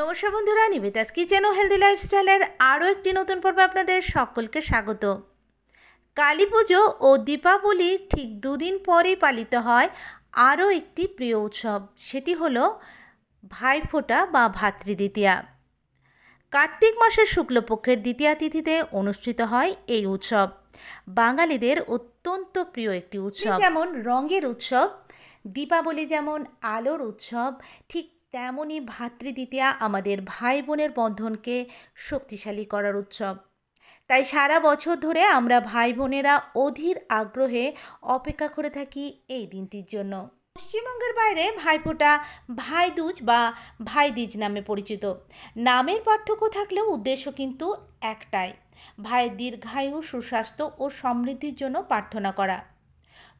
নমস্কার বন্ধুরা, নিবেতাস কিচেন ও হেলদি লাইফস্টাইলের আরও একটি নতুন পর্বে আপনাদের সকলকে স্বাগত। কালী পুজো ও দীপাবলি ঠিক দুদিন পরেই পালিত হয় আরও একটি প্রিয় উৎসব, সেটি হলো ভাইফোঁটা বা ভাতৃদ্বিতীয়া কার্তিক মাসের শুক্লপক্ষের দ্বিতীয়া তিথিতে অনুষ্ঠিত হয় এই উৎসব। বাঙালিদের অত্যন্ত প্রিয় একটি উৎসব। যেমন রঙের উৎসব, দীপাবলি যেমন আলোর উৎসব, ঠিক তেমনই ভাতৃদ্বিতীয়া আমাদের ভাই বোনের বন্ধনকে শক্তিশালী করার উৎসব। তাই সারা বছর ধরে আমরা ভাই বোনেরা অধীর আগ্রহে অপেক্ষা করে থাকি এই দিনটির জন্য। পশ্চিমবঙ্গের বাইরে ভাইফোঁটা ভাইদুজ বা ভাইদিজ নামে পরিচিত। নামের পার্থক্য থাকলেও উদ্দেশ্য কিন্তু একটাই, ভাইয়ের দীর্ঘায়ু, সুস্বাস্থ্য ও সমৃদ্ধির জন্য প্রার্থনা করা।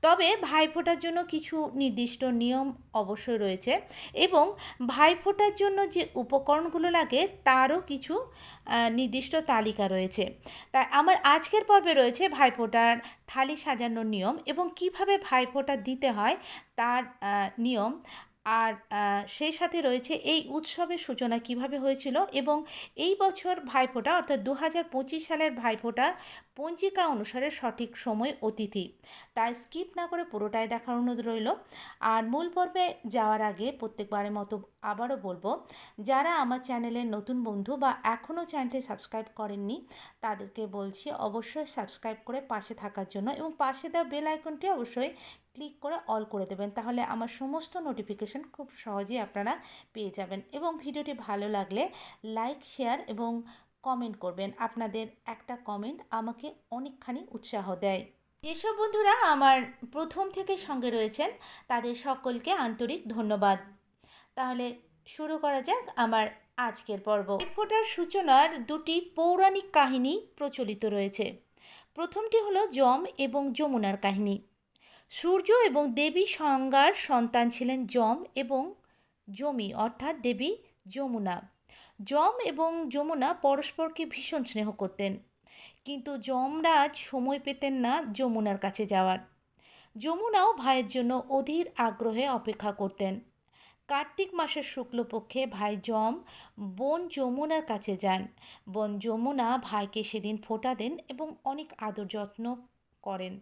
তবে ভাইফোঁটার জন্য কিছু নির্দিষ্ট নিয়ম অবশ্যই রয়েছে এবং ভাইফোঁটার জন্য যে উপকরণগুলো লাগে তারও কিছু নির্দিষ্ট তালিকা রয়েছে। তাই আমার আজকের পর্বে রয়েছে ভাইফোঁটার থালি সাজানোর নিয়ম এবং কীভাবে ভাইফোঁটা দিতে হয় তার নিয়ম। আর সেই সাথে রয়েছে এই উৎসবের সূচনা কীভাবে হয়েছিল এবং এই বছর ভাইফোঁটা, অর্থাৎ দু হাজার পঁচিশ সালের ভাইফোঁটা পঞ্জিকা অনুসারে সঠিক সময় অতিথি। তাই স্কিপ না করে পুরোটাই দেখার অনুরোধ রইল। আর মূল পর্বে যাওয়ার আগে প্রত্যেকবারের মতো আবারও বলব, যারা আমার চ্যানেলের নতুন বন্ধু বা এখনও চ্যানেলটি সাবস্ক্রাইব করেননি, তাদেরকে বলছি অবশ্যই সাবস্ক্রাইব করে পাশে থাকার জন্য এবং পাশে দেওয়া বেল আইকনটি অবশ্যই ক্লিক করে অল করে দেবেন। তাহলে আমার সমস্ত নোটিফিকেশন খুব সহজেই আপনারা পেয়ে যাবেন এবং ভিডিওটি ভালো লাগলে লাইক শেয়ার এবং কমেন্ট করবেন। আপনাদের একটা কমেন্ট আমাকে অনেকখানি উৎসাহ দেয়। যেসব বন্ধুরা আমার প্রথম থেকে সঙ্গে রয়েছেন। তাদের সকলকে আন্তরিক ধন্যবাদ। তাহলে শুরু করা যাক আমার আজকের পর্ব। ফোটার সূচনার দুটি পৌরাণিক কাহিনী প্রচলিত রয়েছে। প্রথমটি হলো যম এবং যমুনার কাহিনী। সূর্য এবং দেবী সংজ্ঞার সন্তান ছিলেন যম এবং জমি অর্থাৎ দেবী যমুনা। যম এবং যমুনা পরস্পরকে ভীষণ স্নেহ করতেন, কিন্তু যমরাজ সময় পেতেন না যমুনার কাছে যাওয়ার। যমুনাও ভাইয়ের জন্য অধীর আগ্রহে অপেক্ষা করতেন। কার্তিক মাসের শুক্লপক্ষে ভাই যম বোন যমুনার কাছে যান। বোন যমুনা ভাইকে সেদিন ফোঁটা দেন এবং অনেক আদর যত্ন করেন।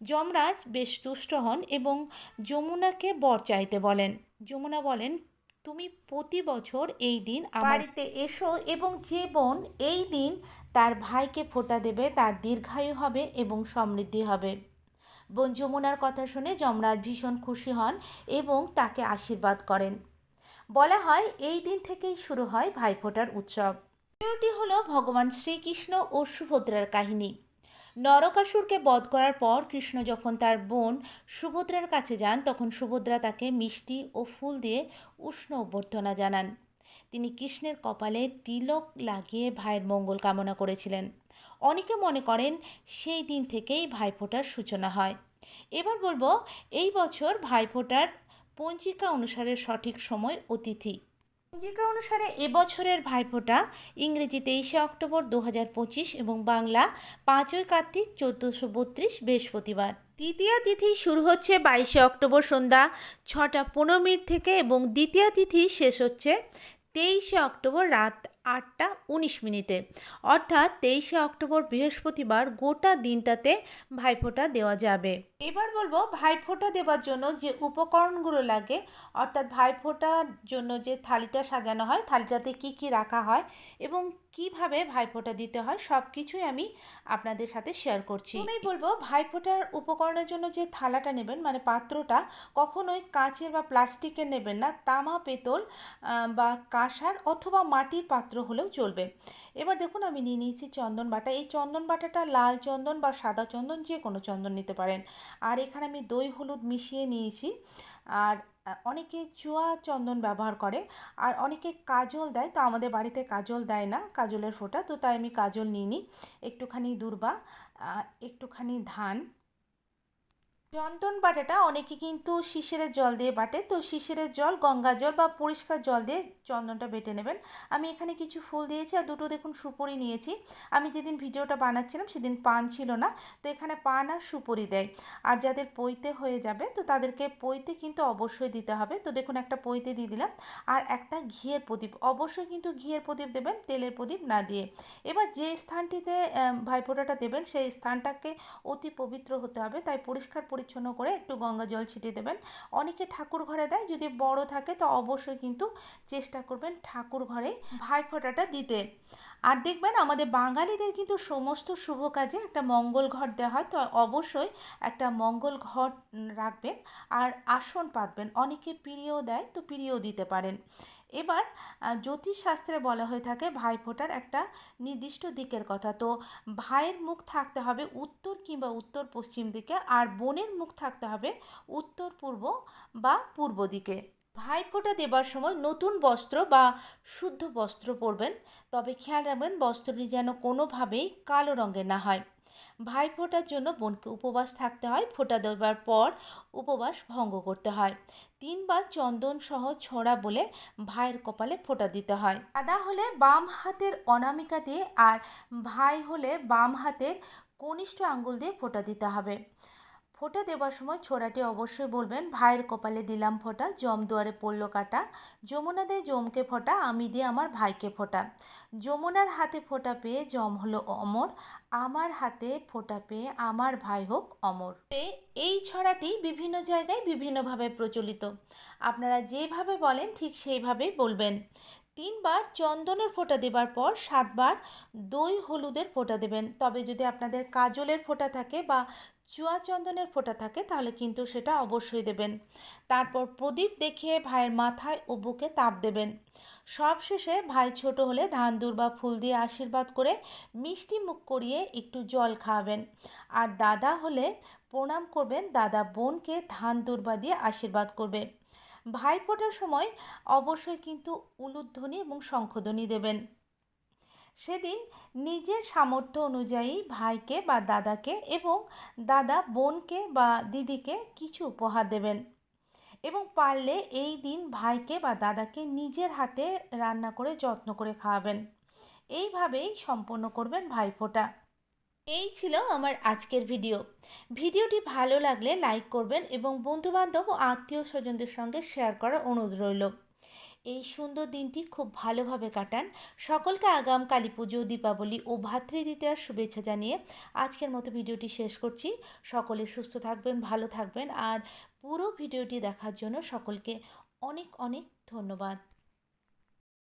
যমরাজ বেশ তুষ্ট হন এবং যমুনাকে বর চাইতে বলেন। যমুনা বলেন, তুমি প্রতি বছর এই দিন বাড়িতে এসো এবং যে বোন এই দিন তার ভাইকে ফোঁটা দেবে, তার দীর্ঘায়ু হবে এবং সমৃদ্ধি হবে। বোন যমুনার কথা শুনে যমরাজ ভীষণ খুশি হন এবং তাকে আশীর্বাদ করেন। বলা হয়, এই দিন থেকেই শুরু হয় ভাইফোঁটার উৎসব। দ্বিতীয়টি হলো ভগবান শ্রীকৃষ্ণ ও সুভদ্রার কাহিনী। নরকাসুরকে বধ করার পর কৃষ্ণ যখন তার বোন সুভদ্রার কাছে যান, তখন সুভদ্রা তাকে মিষ্টি ও ফুল দিয়ে উষ্ণ অভ্যর্থনা জানান। তিনি কৃষ্ণের কপালে তিলক লাগিয়ে ভাইয়ের মঙ্গল কামনা করেছিলেন। অনেকে মনে করেন সেই দিন থেকেই ভাইফোঁটার সূচনা হয়। এবার বলব, এই বছর ভাইফোঁটার পঞ্জিকা অনুসারে সঠিক সময় অতিথি। পঞ্জিকা অনুসারে এবছরের ভাইফোঁটা ইংরেজি তেইশে অক্টোবর দু হাজার পঁচিশ এবং বাংলা পাঁচই কার্তিক চোদ্দোশো বত্রিশ বৃহস্পতিবার। দ্বিতীয় তিথি শুরু হচ্ছে বাইশে অক্টোবর সন্ধ্যা ছটা পনেরো মিনিট থেকে এবং দ্বিতীয় তিথি শেষ হচ্ছে তেইশে অক্টোবর রাত আটটা উনিশ মিনিটে। অর্থাৎ তেইশে অক্টোবর বৃহস্পতিবার গোটা দিনটাতে ভাইফোঁটা দেওয়া যাবে। এবার বলব ভাইফোঁটা দেওয়ার জন্য যে উপকরণগুলো লাগে, অর্থাৎ ভাইফোঁটার জন্য যে থালিটা সাজানো হয়, থালিটাতে কি কি রাখা হয় এবং কীভাবে ভাইফোঁটা দিতে হয় সব কিছুই আমি আপনাদের সাথে শেয়ার করছি। আমি বলব ভাইফোঁটার উপকরণের জন্য যে থালাটা নেবেন মানে পাত্রটা, কখনোই কাঁচের বা প্লাস্টিকের নেবেন না, তামা, পেতল বা কাঁসার অথবা মাটির পাত্র হলেও চলবে। এবার দেখুন আমি নিয়ে নিয়েছি চন্দন বাটা। এই চন্দন বাটাটা লাল চন্দন বা সাদা চন্দন যে কোনো চন্দন নিতে পারেন। আর এখানে আমি দই হলুদ মিশিয়ে নিয়েছি। আর অনেকে চুয়া চন্দন ব্যবহার করে। আর অনেকে কাজল দেয়, তো আমাদের বাড়িতে কাজল দেয় না, কাজলের ফোঁটা। তো তাই আমি কাজল নিই। একটুখানি দূর্বা একটুখানি ধান চন্দন বাটাটা অনেকে কিন্তু শিশিরের জল দিয়ে বাটে। তো শিশিরের জল, গঙ্গা জল বা পরিষ্কার জল দিয়ে চন্দনটা বেটে নেবেন। আমি এখানে কিছু ফুল দিয়েছি আর দুটো দেখুন সুপুরি নিয়েছি। আমি যেদিন ভিডিওটা বানাচ্ছিলাম সেদিন পান ছিল না, তো এখানে পান আর সুপুরি দেয়। আর যাদের পইতে হয়ে যাবে, তো তাদেরকে পইতে কিন্তু অবশ্যই দিতে হবে। তো দেখুন একটা পইতে দিয়ে দিলাম। আর একটা ঘিয়ের প্রদীপ, অবশ্যই কিন্তু ঘিয়ের প্রদীপ দেবেন, তেলের প্রদীপ না দিয়ে। এবার যে স্থানটিতে ভাইফোঁটাটা দেবেন, সেই স্থানটাকে অতি পবিত্র হতে হবে। তাই পরিষ্কার পরিচ্ছন্ন করে একটু গঙ্গা জল ছিটিয়ে দেবেন। অনেকে ঠাকুর ঘরে দেয়, যদি বড় থাকে তো অবশ্যই কিন্তু চেষ্টা করবেন ঠাকুর ঘরে ভাইফোঁটাটা দিতে। আর দেখবেন আমাদের বাঙালিদের কিন্তু সমস্ত শুভ কাজে একটা মঙ্গল ঘর দেওয়া হয়, তো অবশ্যই একটা মঙ্গল ঘর রাখবেন আর আসন পাতবেন। অনেকে পিড়িও দেয়, তো পিড়িও দিতে পারেন। এবার জ্যোতিষশাস্ত্রে বলা হয়ে থাকে ভাইফোঁটার একটা নির্দিষ্ট দিকের কথা। তো ভাইয়ের মুখ থাকতে হবে উত্তর কিংবা উত্তর পশ্চিম দিকে আর বোনের মুখ থাকতে হবে উত্তর পূর্ব বা পূর্ব দিকে। ভাইফোঁটা দেবার সময় নতুন বস্ত্র বা শুদ্ধ বস্ত্র পরবেন। তবে খেয়াল রাখবেন বস্ত্রটি যেন কোনোভাবেই কালো রঙের না হয়। ভাইফোঁটার জন্য বোনকে উপবাস থাকতে হয়, ফোটা দেওয়ার পর উপবাস ভঙ্গ করতে হয়। তিনবার চন্দন সহ ছোঁড়া বলে ভাইয়ের কপালে ফোটা দিতে হয়। দাদা হলে বাম হাতের অনামিকা দিয়ে আর ভাই হলে বাম হাতের কনিষ্ঠ আঙ্গুল দিয়ে ফোটা দিতে হবে। ফোঁটা দেওয়ার সময় ছোড়াটি অবশ্যই বলবেন, ভাইয়ের কপালে দিলাম ফোঁটা, জম দুয়ারে পড়ল কাটা, যমুনা দেয় জমকে ফোঁটা, আমি দিয়ে আমার ভাইকে ফোঁটা। যমুনার হাতে ফোঁটা পেয়ে জম হলো অমর, আমার হাতে ফোঁটা পেয়ে আমার ভাই হোক অমর। এই ছড়াটি বিভিন্ন জায়গায় বিভিন্নভাবে প্রচলিত। আপনারা যেভাবে বলেন ঠিক সেইভাবেই বলবেন। তিনবার চন্দনের ফোঁটা দেবার পর সাতবার দই হলুদের ফোঁটা দেবেন। তবে যদি আপনাদের কাজলের ফোঁটা থাকে বা চুয়া চন্দনের ফোঁটা থাকে, তাহলে কিন্তু সেটা অবশ্যই দেবেন। তারপর প্রদীপ দেখিয়ে ভাইয়ের মাথায় ও বুকে তাপ দেবেন। সবশেষে ভাই ছোট হলে ধান বা ফুল দিয়ে আশীর্বাদ করে মিষ্টি মুখ করিয়ে একটু জল খাওয়াবেন। আর দাদা হলে প্রণাম করবেন দাদা বোনকে ধান দুর্বা দিয়ে আশীর্বাদ করবে। ভাইফোঁটার সময় অবশ্যই কিন্তু উলুধ্বনি এবং শঙ্খধ্বনি দেবেন। সেদিন নিজের সামর্থ্য অনুযায়ী ভাইকে বা দাদাকে এবং দাদা বোনকে বা দিদিকে কিছু উপহার দেবেন এবং পারলে এই দিন ভাইকে বা দাদাকে নিজের হাতে রান্না করে যত্ন করে খাওয়াবেন। এইভাবেই সম্পন্ন করবেন ভাইফোঁটা এই ছিল আমার আজকের ভিডিও। ভিডিওটি ভালো লাগলে লাইক করবেন এবং বন্ধুবান্ধব ও আত্মীয় স্বজনদের সঙ্গে শেয়ার করার অনুরোধ রইল। এই সুন্দর দিনটি খুব ভালোভাবে কাটান। সকলকে আগাম কালী পুজো, দীপাবলি ও ভাতৃদ্বিতীয়ার শুভেচ্ছা জানিয়ে আজকের মতো ভিডিওটি শেষ করছি। সকলে সুস্থ থাকবেন, ভালো থাকবেন আর পুরো ভিডিওটি দেখার জন্য সকলকে অনেক অনেক ধন্যবাদ।